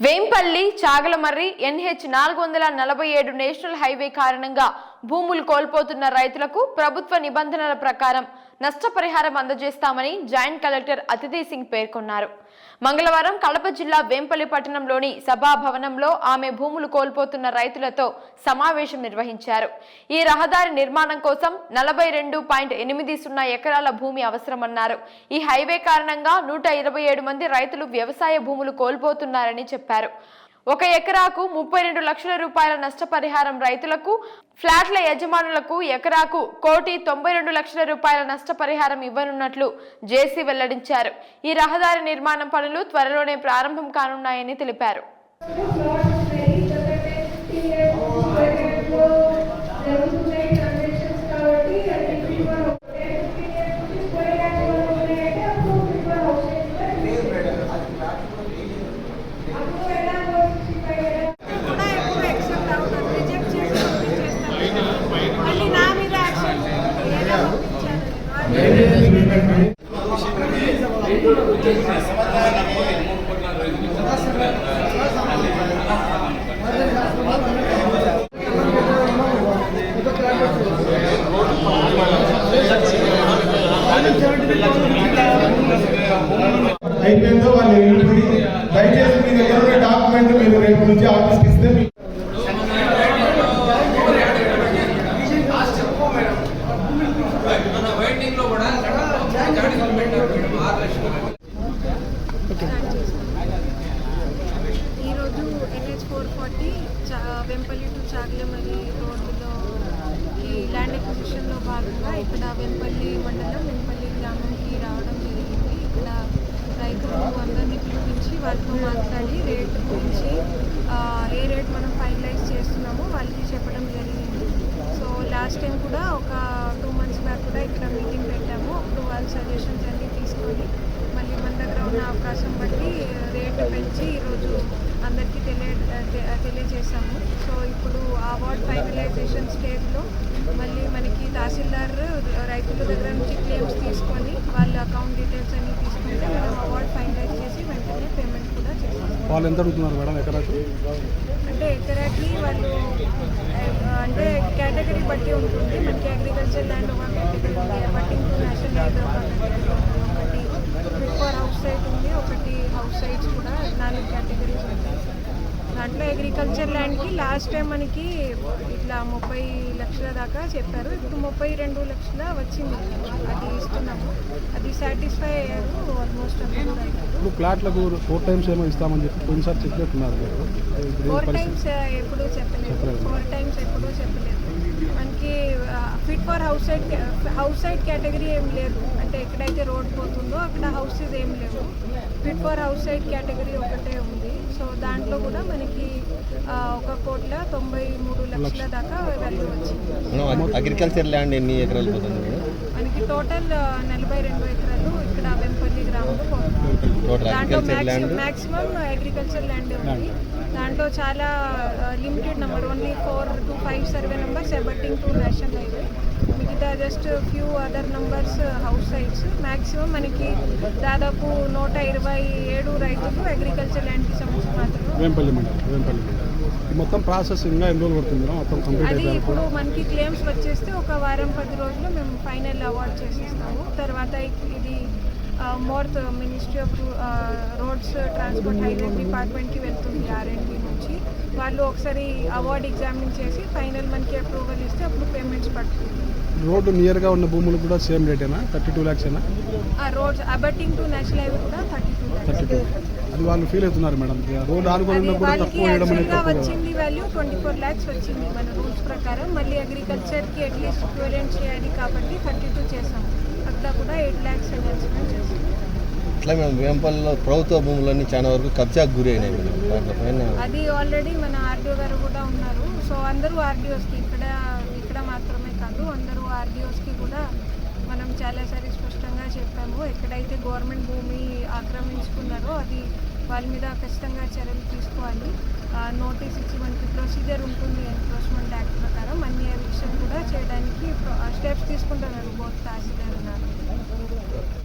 Vempalli Chagalamarri NH నాలుగు వందల నలభై ఏడు నేషనల్ హైవే కారణంగా భూములు కోల్పోతున్న రైతులకు ప్రభుత్వ నిబంధనల ప్రకారం నష్టపరిహారం అందజేస్తామని జాయింట్ కలెక్టర్ అతిథి సింగ్ పేర్కొన్నారు. మంగళవారం కడప జిల్లా వేంపల్లి పట్టణంలోని సభాభవనంలో ఆమె భూములు కోల్పోతున్న రైతులతో సమావేశం నిర్వహించారు. ఈ రహదారి నిర్మాణం కోసం నలభై రెండు పాయింట్ ఎనిమిది సున్నా ఎకరాల భూమి అవసరమన్నారు. ఈ హైవే కారణంగా నూట ఇరవై ఏడు మంది రైతులు వ్యవసాయ భూములు కోల్పోతున్నారని చెప్పారు. ఒక ఎకరాకు ముప్పై రెండు లక్షల రూపాయల నష్టపరిహారం రైతులకు ఫ్లాట్ల యజమానులకు ఎకరాకు కోటి తొంభై రెండు లక్షల రూపాయల నష్టపరిహారం ఇవ్వనున్నట్లు జేసీ వెల్లడించారు. ఈ రహదారి నిర్మాణం పనులు త్వరలోనే ప్రారంభం కానున్నాయని తెలిపారు. అయిపోయిందో వాళ్ళు వెళ్ళిపోయి దయచేసి మీ దగ్గర ఉన్న డాక్యుమెంట్ మీరు రేపు నుంచి ఆఫీస్కి ఇస్తే మీ మన వైండింగ్లో కూడా జాడీలు పెట్టారు మేడం ఆరు లక్షలు స్టార్ట్ చేశాను. ఈరోజు కాబట్టి వెంపల్లి టు చాగలమరి రోడ్డులో ఈ ల్యాండ్ ఎక్విజిషన్లో భాగంగా ఇక్కడ వెంపల్లి మండలం వెంపల్లి గ్రామంకి రావడం జరిగింది. ఇక్కడ రైతులు అందరినీ పిలిపించి వాళ్ళతో మాట్లాడి రేట్ గురించి ఏ రేట్ మనం ఫైనలైజ్ చేస్తున్నామో వాళ్ళకి చెప్పడం జరిగింది. సో లాస్ట్ టైం కూడా ఒక టూ మంత్స్ బ్యాక్ కూడా ఇక్కడ మీటింగ్ పెట్టాము. అప్పుడు వాళ్ళ సజెషన్స్ అన్నీ తీసుకొని మళ్ళీ మన దగ్గర ఉన్న అవకాశం బట్టి రేటు పెంచి ఈరోజు అందరికీ తెలియ తెలియజేశాము. సో ఇప్పుడు ఆ అవార్డ్ ఫైనలైజేషన్ స్టేజ్లో మళ్ళీ మనకి తహసీల్దార్ రైతుల దగ్గర నుంచి క్లెయిమ్స్ తీసుకొని వాళ్ళ అకౌంట్ డీటెయిల్స్ అన్నీ తీసుకుంటే మనం అవార్డ్ ఫైనలైజ్ చేసి వెంటనే పేమెంట్ కూడా చేస్తాం వాళ్ళు ఎంత అడుగుతున్నారు మేడం ఎకరాకు? అంటే ఎకరాకి వాళ్ళు అంటే కేటగిరీ బట్టి ఉంటుంది. మనకి అగ్రికల్చర్ ల్యాండ్ ఒక కేటగిరీ ఉంది అబట్టింగ్ టు నేషనల్ హైవే ఒక కేటగిరీ ఉంది ఒకటి ఫర్ హౌస్ సైట్ ఉంది ఒకటి హౌస్ సైట్స్ కూడా నాలుగు కేటగిరీస్ ఉంటాయి దాంట్లో అగ్రికల్చర్ ల్యాండ్కి లాస్ట్ టైం మనకి ఇట్లా ముప్పై లక్షల దాకా చెప్పారు. ఇప్పుడు ముప్పై రెండు లక్షల వచ్చింది. అది ఇస్తున్నాము. అది సాటిస్ఫై అయ్యారు ఆల్మోస్ట్ ఇప్పుడు ప్లాట్లకు ఫోర్ టైమ్స్ ఏమో ఇస్తామని చెప్పి పోయినసారి చెప్పినట్టున్నారు ఫోర్ టైమ్స్ ఎప్పుడూ చెప్పలేదు. ఫోర్ టైమ్స్ ఎప్పుడూ చెప్పలేదు. మనకి for house side house side category ఏం లేదు. అంటే ఎక్కడైతే రోడ్ పోతుందో అక్కడ హౌసెస్ ఏం లేవు. Fit for house side category ఒకటే ఉంది. సో దాంట్లో కూడా మనకి ఒక కోట్ల తొంభై మూడు లక్షల దాకా వాల్యూ వచ్చింది. అగ్రికల్చర్ ల్యాండ్ ఎన్ని ఎకరాలు పోతుంది మనకి టోటల్ నలభై రెండు ఎకరాలు ఇక్కడ వెంపల్లి గ్రామంలో టోటల్ దాంట్లో agriculture land maximum agriculture land ఉంది. దాంట్లో చాలా limited number only four to five survey numbers abutting to national highway మిగతా just few other numbers house sites maximum మనకి దాదాపు నూట ఇరవై ఏడు రైతులు అగ్రికల్చర్ ల్యాండ్కి సంబంధించి మాత్రమే. మొత్తం ప్రాసెస్ ఇంకా ఎన్ని రోజులు పడుతుంది మొత్తం కంప్లీట్ అది ఇప్పుడు మనకి క్లెయిమ్స్ వచ్చేస్తే ఒక వారం పది రోజుల్లో మేము ఫైనల్ అవార్డ్ చేసేస్తాము. తర్వాత ఇది MORTH ministry of roads transport highway డిపార్ట్మెంట్కి వెళ్తుంది ఆర్ఎండ్బి నుంచి. వాళ్ళు ఒకసారి అవార్డ్ ఎగ్జామిన్ చేసి ఫైనల్ మనకి అప్రూవల్ ఇస్తే అప్పుడు పేమెంట్స్ పడుతుంది. రోడ్డు నియర్గా ఉన్న భూములు కూడా సేమ్ రేటేనా థర్టీ టూ ల్యాక్స్ ఏనా? ఆ roads abutting to national highway కూడా థర్టీ టూ థర్టీ టూ అది వాళ్ళు ఫీల్ అవుతున్నారు మేడం. రోడ్డు ఆనుకొని ఉన్నా కూడా తక్కువ వేయడం అనేది వచ్చింది వాల్యూ ట్వంటీ ఫోర్ ల్యాక్స్ వచ్చింది మన రూల్స్ ప్రకారం. మళ్ళీ అగ్రికల్చర్కి అట్లీస్ట్ ఈక్వలెంట్ చేయాలి కాబట్టి థర్టీ టూ చేసాం అట్లా కూడా ఎయిట్ ల్యాక్స్ అనౌన్స్మెంట్ చేసాం అట్లా మేము వేంపల్లిలో ప్రభుత్వ భూములన్నీ చాలా వరకు కబ్జాకు గురి అయినాయి మేడం. అది ఆల్రెడీ మన ఆర్డీఓ గారు కూడా ఉన్నారు. సో అందరూ ఆర్డీఓస్కి ఇక్కడ ఇక్కడ మాత్రమే కాదు అందరూ ఆర్డీఓస్కి కూడా మనం చాలాసారి స్పష్టంగా చెప్పాము. ఎక్కడైతే గవర్నమెంట్ భూమి ఆక్రమించుకున్నారో అది వాళ్ళ మీద ఖచ్చితంగా చర్యలు తీసుకోవాలి. నోటీస్ ఇచ్చి మనకి ప్రొసీజర్ ఉంటుంది ఎన్ఫోర్స్మెంట్ యాక్ట్ ప్రకారం అన్ని విషయం కూడా చేయడానికి స్టెప్స్ తీసుకుంటున్నారు బోత్ తహసీల్దార్ ఉన్నారు.